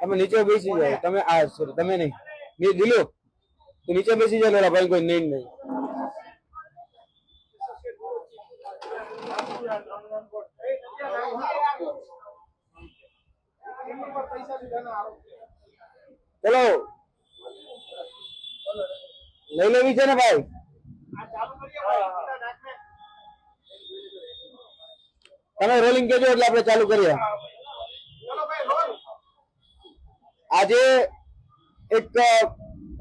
તમે નીચે બેસી જાઓ. તમે આ તમે નહીં. ની દિલો તું નીચે બેસી જાઓ લોલા ભાઈ કોઈ નહીં નહીં. ચલો. લઈ લેવી છે ને ભાઈ. તમે રોલિંગ કેજો એટલે આપણે ચાલુ કરીએ. આજે એક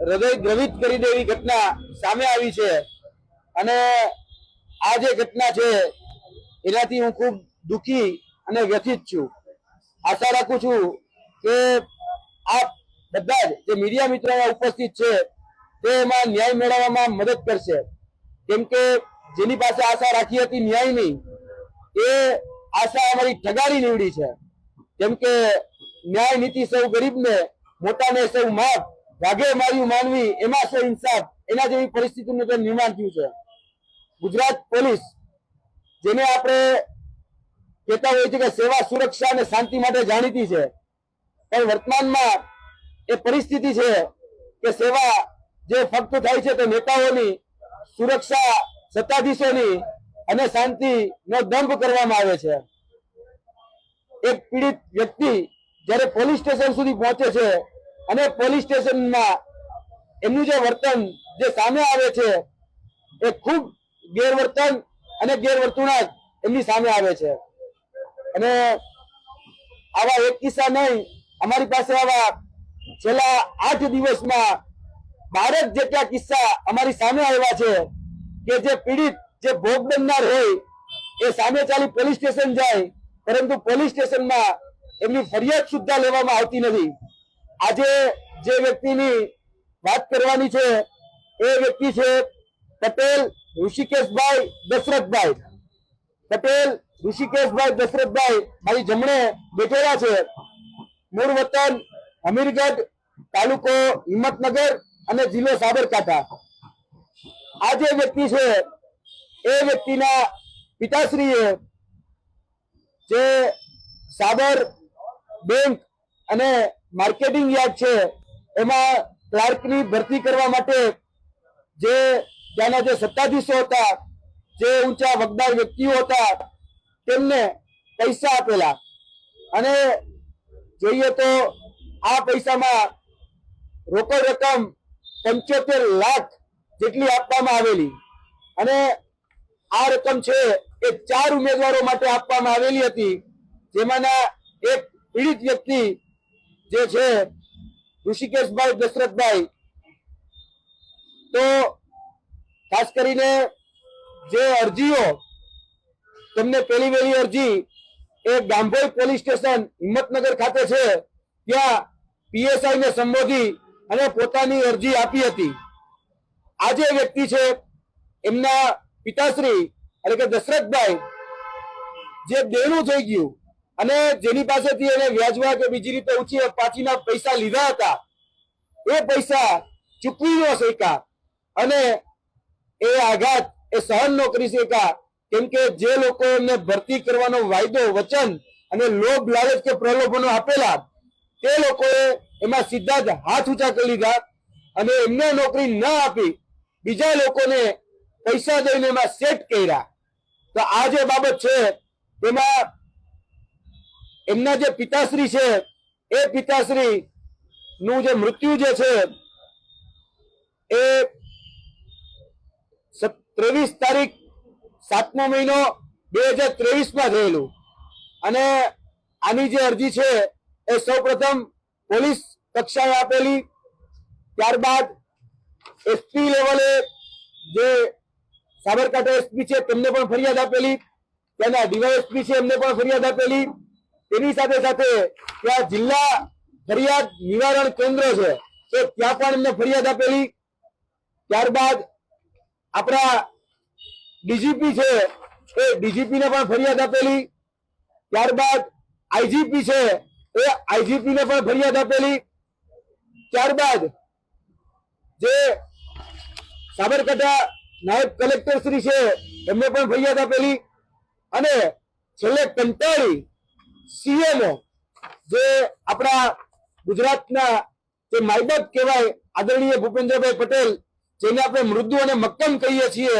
હૃદય દ્રવિત કરી દે એવી ઘટના સામે આવી છે. અને આ જે ઘટના છે, એનાથી હું ખૂબ દુઃખી અને વ્યથિત છું. આશા રાખું છું કે આપ બધા જ જે મીડિયા મિત્રો ઉપસ્થિત છે, તે એમાં ન્યાય મેળવવામાં મદદ કરશે. કેમ કે જેની પાસે આશા રાખી હતી ન્યાયની એ આશા અમારી ઠગારી નીવડી છે. કેમ કે ન્યાય નીતિ સૌ ગરીબને, મોટાને સૌ માફ, વાઘે માર્યું માનવી, એમાં સૌ ઇન્સાફ, એના જેવી પરિસ્થિતિનું તો નિર્માણ થયું છે. ગુજરાત પોલીસ, જેને આપણે કહેતા હોઈએ છીએ કે સેવા, સુરક્ષા અને શાંતિ માટે જાણીતી છે. પણ વર્તમાનમાં એ પરિસ્થિતિ છે કે સેવા જે ફક્ત થાય છે તે નેતાઓની, સુરક્ષા સત્તાધીશોની અને શાંતિનો દંભ કરવામાં આવે છે. એક પીડિત વ્યક્તિ જ્યારે પોલીસ સ્ટેશન સુધી પહોંચે છે અને પોલીસ સ્ટેશનમાં એમનું જે વર્તન જે સામે આવે છે એ ખૂબ ગેરવર્તન અને ગેરવર્તણૂક એમની સામે આવે છે. અને આવા એક કિસ્સા નહીં, અમારી પાસે આવા છેલ્લા આઠ દિવસમાં બારક જેટલા કિસ્સા અમારી સામે આવ્યા છે કે જે પીડિત જે ભોગ બનનાર હોય, એ સામે ચાલી પોલીસ સ્ટેશન જાય, પરંતુ પોલીસ સ્ટેશનમાં એમની ફરિયાદ સુદ્ધા લેવામાં આવતી નથી. આજે જે વ્યક્તિની વાત કરવાની છે, એ વ્યક્તિ છે પટેલ ઋષિકેશભાઈ દશરથભાઈ. પટેલ ઋષિકેશભાઈ દશરથભાઈ મારી જમણે બેઠેલા છે. મૂળ વતન અમીરગઢ તાલુકો હિંમતનગર અને જિલ્લો સાબરકાંઠા. આ જે વ્યક્તિ છે એ વ્યક્તિના પિતાશ્રીએ જે સાબર બેંક અને માર્કેટિંગ યાર્ડ છે, એમાં ક્લાર્કની ભરતી કરવા માટે જે ત્યાંના જે સત્તાધીશો હતા, જે ઊંચા વગદાર વ્યક્તિઓ હતા, તેમને પૈસા આપેલા. અને જોઈએ તો આ પૈસામાં રોકડ રકમ પંચોતેર લાખ જેટલી આપવામાં આવેલી. અને આ રકમ છે એ ચાર ઉમેદવારો માટે આપવામાં આવેલી હતી. જેમાંના એક પીડિત વ્યક્તિ જે છે ઋષિકેશભાઈ દશરથભાઈ. તો ખાસ કરીને જે અરજીઓ તમને પેલી વહેલી અરજી એ ગામભોઈ પોલીસ સ્ટેશન હિંમતનગર ખાતે છે. ત્યાં પીએસઆઈ ને સંબોધી અને પોતાની અરજી આપી હતી. આ જે વ્યક્તિ છે એમના પિતાશ્રી એટલે કે દશરથભાઈ, જે દેવું થઈ ગયું અને જેની પાસેથી એને વ્યાજવા કે બીજી રીતે ઉછી પાછીના પૈસા લીધા હતા, એ પૈસા ચૂકવી ન શક્યા અને એ આઘાત, એ સહન ન કરી શક્યા. કેમ કે જે લોકો એમને ભરતી કરવાનો વાયદો, વચન અને લોભ, લાલચ કે પ્રલોભનો આપેલા, તે લોકોએ એમાં સીધા જ હાથ ઊંચા કરી લીધા અને એમને નોકરી ન આપી. બીજા લોકોને પૈસા દઈને એમાં સેટ કર્યા. તો આ જે બાબત છે તેમાં એમના જે પિતાશ્રી છે, એ પિતાશ્રી નું જે મૃત્યુ જે છે, એ ત્રેવીસ તારીખ સાતમો મહિનો બે હજાર ત્રેવીસમાં થયેલું. અને આની જે અરજી છે, એ સૌ પ્રથમ પોલીસ કક્ષાએ આપેલી. ત્યારબાદ એસપી લેવલે જે સાબરકાંઠા એસપી છે, તેમને પણ ફરિયાદ આપેલી. ત્યાંના ડીવાયએસપી છે, એમને પણ ફરિયાદ આપેલી. તેની સાથે સાથે ત્યાં જિલ્લા ફરિયાદ નિવારણ કેન્દ્ર છે, તો ત્યાં પણ એમને ફરિયાદ આપેલી. ત્યારબાદ આપણા ડીજીપી છે, એ ડીજીપી ને પણ ફરિયાદ આપેલી. ત્યારબાદ આઈજીપી છે, એ આઈજીપી ને પણ ફરિયાદ આપેલી. ત્યારબાદ જે સાબરકાંઠા નાયબ કલેક્ટર શ્રી છે, એમને પણ ફરિયાદ આપેલી. અને છેલ્લે કંટાળી સીએમઓ, જે આપણા ગુજરાતના જે માયબાપ કહેવાય, આદરણીય ભૂપેન્દ્રભાઈ પટેલ, જેને આપણે મૃદુ અને મક્કમ કહીએ છીએ,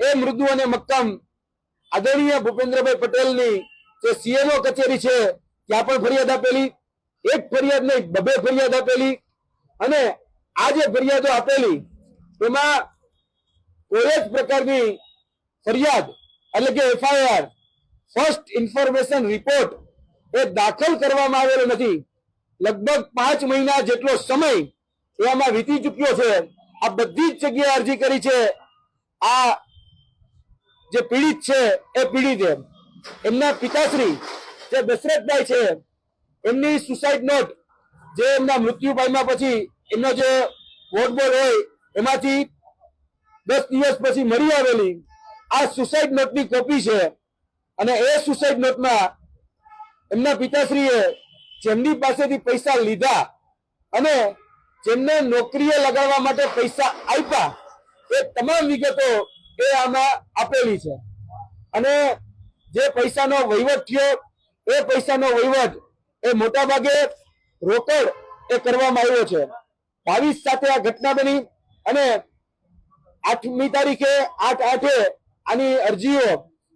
એ મૃદુ અને મક્કમ આદરણીય ભૂપેન્દ્રભાઈ પટેલની જે સીએમઓ કચેરી છે, ત્યાં પણ ફરિયાદ આપેલી. એક ફરિયાદ નહીં, બબે ફરિયાદ આપેલી. અને આ જે ફરિયાદો આપેલી, એમાં કોઈ જ પ્રકારની ફરિયાદ એટલે કે એફઆઈઆર ફર્સ્ટ ઇન્ફોર્મેશન રિપોર્ટ એ દાખલ કરવામાં આવેલો નથી. લગભગ પાંચ મહિના જેટલો સમય એમાં વીતી ચૂક્યો છે. આ બધી જ જગ્યાએ અરજી કરી છે. આ જે પીડિત છે એ પીડિત એમ. એમના પિતાશ્રી જે દશરથભાઈ છે, એમની સુસાઇડ નોટ જે એમના મૃત્યુ પામ્યા પછી એમનો જે વોટબોલ હોય એમાંથી દસ દિવસ પછી મળી આવેલી. આ સુસાઇડ નોટની કોપી છે. અને એ સુસાઇડ નોટમાં એમના પિતાશ્રીએ જેમની પાસેથી પૈસા લીધા અને જેમને નોકરીએ લગાડવા માટે પૈસા આપ્યા, એ તમામ વિગતો એ આમાં આપેલી છે. અને જે પૈસાનો વહીવટ થયો, એ પૈસાનો વહીવટ એ મોટા ભાગે રોકડ એ કરવામાં આવ્યો છે. બાવીસ સાથે આ ઘટના બની અને આઠમી તારીખે આઠ આઠે આની અરજીઓ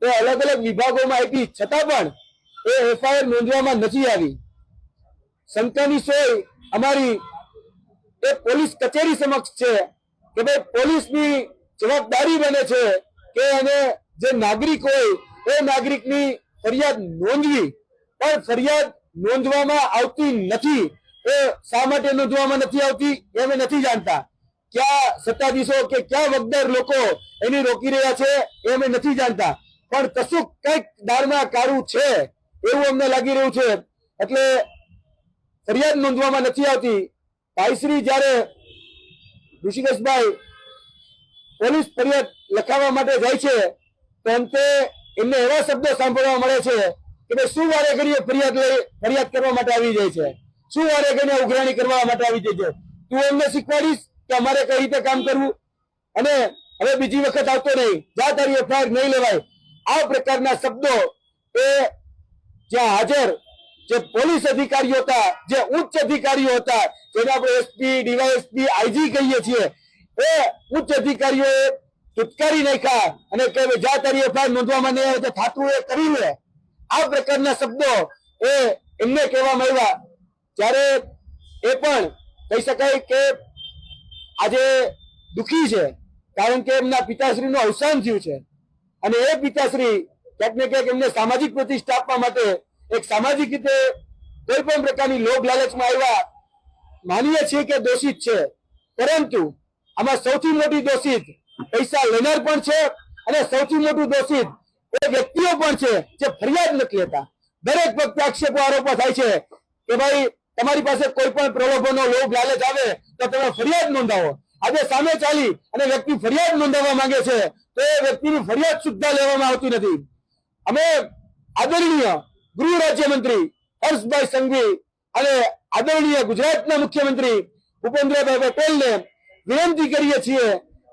એ અલગ અલગ વિભાગોમાં આપી. છતાં પણ એ એફઆઈઆર નોંધવામાં નથી આવી. શંકાની સોય અમારી એ પોલીસ કચેરી સમક્ષ છે કે ભાઈ પોલીસની જવાબદારી બને છે કે એને જે નાગરિક હોય એ નાગરિકની ફરિયાદ નોંધવી. પણ ફરિયાદ નોંધવામાં આવતી નથી. એ શા માટે નોંધવામાં નથી આવતી એ અમે નથી જાણતા. ક્યાં સત્તાધીશો કે ક્યાં વગદર લોકો એની રોકી રહ્યા છે એ અમે નથી જાણતા. પણ કશું કંઈક દાળમાં કાળું છે એવું અમને લાગી રહ્યું છે. એટલે ફરિયાદ નોંધવામાં નથી આવતી. ભાઈશ્રી જ્યારે ઋષિકેશભાઈ પોલીસ ફરિયાદ લખાવવા માટે જાય છે, તો અંતે એમને એવા શબ્દો સાંભળવા મળે છે કે ભાઈ શું વારે ઘડીએ ફરિયાદ લઈ, ફરિયાદ કરવા માટે આવી જાય છે? શું વારે કરીને ઉઘરાણી કરવા માટે આવી જાય છે? તું એમને શીખવાડીશ? કે અમારે કઈ રીતે કામ કરવું? અને હવે બીજી વખત આવતો નહીં. જા તારી એફઆઈઆર નહીં લેવાય, આ પ્રકારના શબ્દો એ જ્યાં હાજર જે પોલીસ અધિકારીઓ હતા, જે ઉચ્ચ અધિકારીઓ હતા, જેને આપણે એસપી ડીવાયએસપી આઈજી કહીએ છીએ, એ ઉચ્ચ અધિકારીઓએ ચુટકારી નાખ્યા અને કે હવે જા તારી એફઆઈઆર નોંધવામાં નહીં આવે થાતું એ કરી લે. આ પ્રકારના શબ્દો એ એમને કહેવામાં આવ્યા. ત્યારે એ પણ કહી શકાય કે આજે દુખી છે, કારણ કે એમના પિતાશ્રીનું અવસાન થયું છે. અને એ પિતાશ્રી ક્યાંક ને ક્યાંક એમને સામાજિક પ્રતિષ્ઠા આપવા માટે એક સામાજિક રીતે કોઈ પણ પ્રકારની લોભ લાલચમાં આવ્યા. માનીએ છીએ કે દોષિત છે, પરંતુ આમાં સૌથી મોટી દોષિત પૈસા લેનાર પણ છે અને સૌથી મોટું દોષિત એ વ્યક્તિઓ પણ છે જે ફરિયાદ નથી લેતા. દરેક વખતે આક્ષેપો, આરોપો થાય છે કે ભાઈ તમારી પાસે કોઈ પણ પ્રલોભનો લોભ, લાલચ આવે તો તમે ફરિયાદ નોંધાવો. આજે સામે ચાલી અને વ્યક્તિ ફરિયાદ નોંધાવવા માંગે છે, તો એ વ્યક્તિની ફરિયાદ સુદ્ધા લેવામાં આવતી નથી. અમે આદરણીય ગૃહ રાજ્યમંત્રી હર્ષભાઈ સંઘવી અને આદરણીય ગુજરાતના મુખ્યમંત્રી ભૂપેન્દ્રભાઈ પટેલને વિનંતી કરીએ છીએ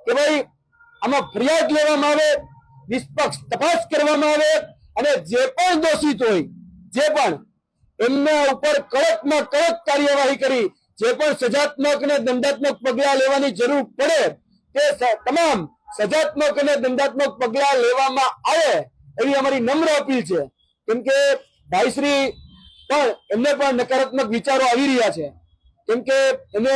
કે ભાઈ, આમાં ફરિયાદ લેવામાં આવે, નિષ્પક્ષ તપાસ કરવામાં આવે અને જે પણ દોષિત હોય, જે પણ એમના ઉપર કડકમાં કડક કાર્યવાહી કરી. જે પણ સજાત્મક અને દંડાત્મક પગલા લેવાની જરૂર પડે, તે તમામ સજાત્મક અને દંડાત્મક પગલા લેવામાં આવે એવી અમારી નમ્ર અપીલ છે. કેમ કે ભાઈશ્રી પણ એમને પણ નકારાત્મક વિચારો આવી રહ્યા છે. કેમ કે એને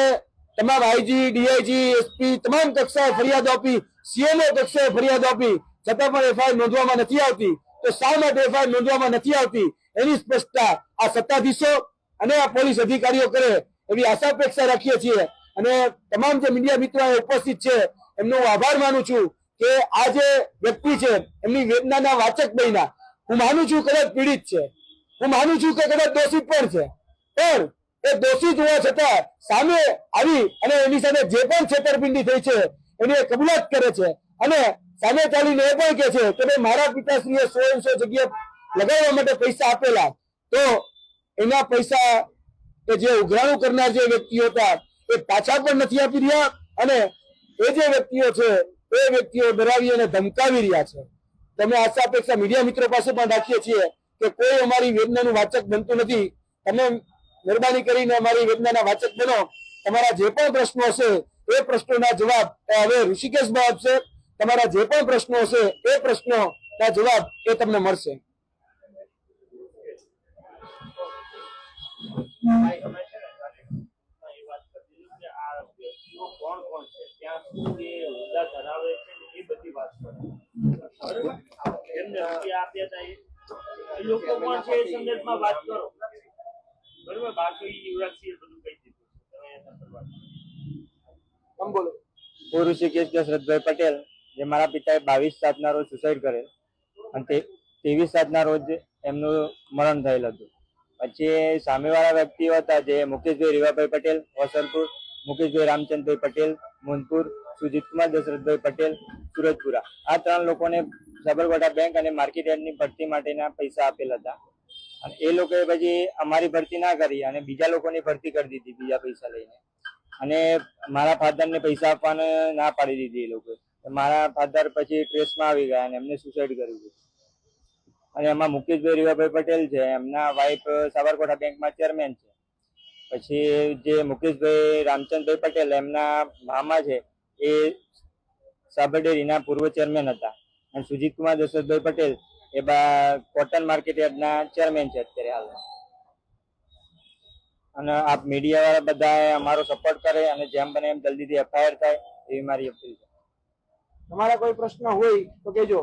તમામ આઈજી, ડીઆઈજી, એસપી તમામ કક્ષાએ ફરિયાદો આપી, સીએમઓ કક્ષાએ ફરિયાદો આપી. છતાં પણ એફઆઈઆર નોંધવામાં નથી આવતી. તો શા માટે એફઆઈઆર નોંધવામાં નથી આવતી? એની સ્પષ્ટતા આ સત્તાધીશો અને આ પોલીસ અધિકારીઓ કરે એવી આશા અપેક્ષા રાખીએ છીએ. અને તમામ જે મીડિયા મિત્રો ઉપસ્થિત છે, એમનો આભાર માનું છું કે આ જે વ્યક્તિ છે, એમની વેદનાના વાચક બન્યા. હું માનું છું કદાચ પીડિત છે. હું માનું છું કે કદાચ દોષિત પણ છે. પણ એ દોષિત હોવા છતાં સામે આવી અને એની સાથે જે પણ છેતરપિંડી થઈ છે, એની કબૂલાત કરે છે. અને સામે ચાલીને એ પણ કહે છે કે ભાઈ, મારા પિતાશ્રીએ સો સો જગ્યાએ લગાવવા માટે પૈસા આપેલા, તો એના પૈસા કે જે ઉઘરાણું કરનાર જે વ્યક્તિઓ હતા, એ પાછા પણ નથી આપી રહ્યા અને એ જે વ્યક્તિઓ છે, એ વ્યક્તિઓ ડરાવી અને ધમકાવી રહ્યા છે. તમે આશા અપેક્ષા મીડિયા મિત્રો પાસે પણ રાખીએ છીએ કે કોઈ અમારી વેદનાનું વાચક બનતું નથી. તમે મહેરબાની કરીને અમારી વેદનાના વાચક બનો. તમારા જે પણ પ્રશ્નો હશે, એ પ્રશ્નોના જવાબ હવે ઋષિકેશમાં આપશે. તમારા જે પણ પ્રશ્નો હશે, એ પ્રશ્નોના જવાબ એ તમને મળશે. પટેલ, જે મારા પિતાએ બાવીસ સાતના રોજ સુસાઇડ કરેલ. અને ત્રેવીસ સાતના રોજ એમનું મરણ થયેલ હતું. પછી સામેવાળા વ્યક્તિઓ હતા, જે મુકેશભાઈ રીવાભાઈ પટેલ વસલપુર મુકેશભાઈ રામચંદભાઈ પટેલ, મુનપુર, સુજીતકુમાર દશરથભાઈ પટેલ સુરતપુરા આ ત્રણ લોકોને સાબરકાંઠા બેંક અને માર્કેટ યાર્ડની ભરતી માટેના પૈસા આપેલ હતા. અને એ લોકોએ પછી અમારી ભરતી ના કરી અને બીજા લોકોની ભરતી કરી દીધી બીજા પૈસા લઈને. અને મારા ફાધરને પૈસા આપવાને ના પાડી દીધી એ લોકોએ. મારા ફાધર પછી ટ્રેસમાં આવી ગયા અને એમને સુસાઇડ કર્યું અને એમાં મુકેશભાઈ રીવાભાઈ પટેલ છે, એમના વાઇફ સાબરકાંઠા બેંકમાં ચેરમેન છે. પછી જે મુકેશભાઈ રામચંદભાઈ પટેલ, એમના મામા છે, એ સાબરડેરીના પૂર્વ ચેરમેન હતા. અને સુજીતકુમાર દશરથભાઈ પટેલ એ બા કોટન માર્કેટ યાર્ડના ચેરમેન છે અત્યારે હાલમાં. અને આપ મીડિયા વાળા બધા અમારો સપોર્ટ કરે અને જેમ બને એમ જલ્દીથી એફઆઈઆર થાય એવી મારી અપીલ છે. તમારા કોઈ પ્રશ્ન હોય તો કહેજો.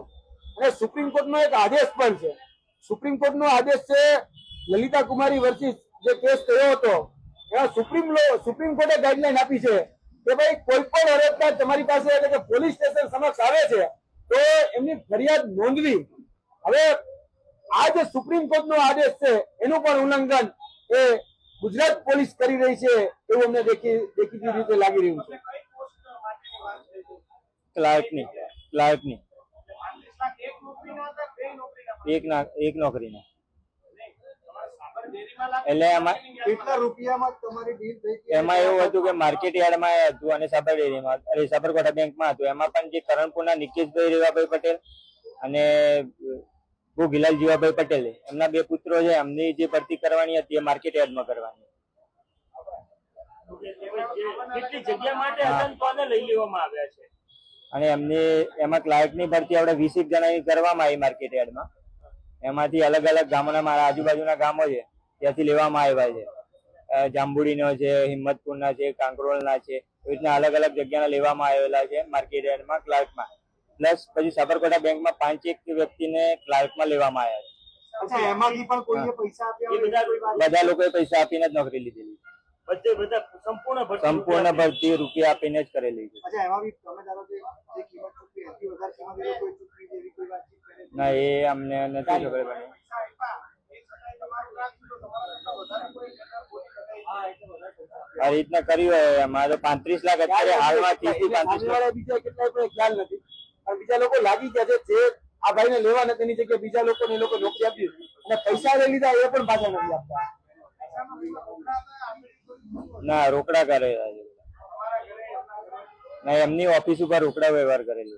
અને સુપ્રીમ કોર્ટનો એક આદેશ પણ છે. સુપ્રીમ કોર્ટનો આદેશ છે લલિતા કુમારી વર્સિસ જે કેસ થયો હતો, એમાં સુપ્રીમ લો, સુપ્રીમ કોર્ટે ગાઈડલાઈન આપી છે કે ભાઈ કોઈ પણ અરજદાર તમારી પાસે એટલે કે પોલીસ સ્ટેશન સમક્ષ આવે છે, તો એમની ફરિયાદ નોંધવી હવે આ જે સુપ્રીમ કોર્ટનો આદેશ છે એનું પણ ઉલ્લંઘન એ ગુજરાત પોલીસ કરી રહી છે એવું અમને દેખી દેખીતી રીતે લાગી રહ્યું છે. ક્લાર્કની ક્લાર્કની એક ના એક નોકરીના. એટલે એમાં કેટલા રૂપિયામાં તમારી ડીલ થઈ એમાં એવું હતું કે માર્કેટ યાર્ડમાં હતું અને સાબર ડેરીમાં અરે સાબરકાંઠા બેંકમાં હતું. એમાં પણ જે કરણપુરના નિકેશભાઈ રેવાભાઈ પટેલ અને ભોગીલાલ જીવાભાઈ પટેલ એમના બે પુત્રો છે એમની જે ભરતી કરવાની હતી એ માર્કેટ યાર્ડમાં કરવાની. અને એમની એમાં ક્લાયન્ટની ભરતી આપણે વીસ એક જણાની કરવામાં આવી માર્કેટ યાર્ડમાં. એમાંથી અલગ અલગ ગામોના મારા આજુબાજુના ગામો છે ત્યાંથી લેવામાં આવ્યા છે. જાંબુડીનો છે હિંમતપુરના છે કાંકરોલના છે એવી રીતના અલગ અલગ જગ્યાના લેવામાં આવેલા છે માર્કેટ યાર્ડમાં ક્લાર્કમાં. પ્લસ પછી સાબરકાંઠા બેંકમાં પાંચ એક વ્યક્તિને ક્લાર્કમાં લેવામાં આવ્યા પણ કોઈએ પૈસા આપ્યા એ બધા છે બધા લોકોએ પૈસા આપીને જ નોકરી લીધેલી. સંપૂર્ણ ભરતી રૂપિયા આપીને. જ કરેલી છે. ના એ અમને નથી ખબર પડી આ રીતના કર્યું હોય. અમારે પાંત્રીસ લાખ અત્યારે હાલમાં ત્રીસથી પાંત્રીસ લાખ. બીજા કેટલાય ખ્યાલ નથી. પણ બીજા લોકો લાગી ગયા છે જે આ ભાઈને લેવા ને તેની જગ્યાએ બીજા લોકો લોકોને લોકો નોકરી આપી અને પૈસા લઈ લીધા એ પણ પાછા નથી આપતા. ના, રોકડા કરેલા ના, એમની ઓફિસ ઉપર રોકડા વ્યવહાર કરેલો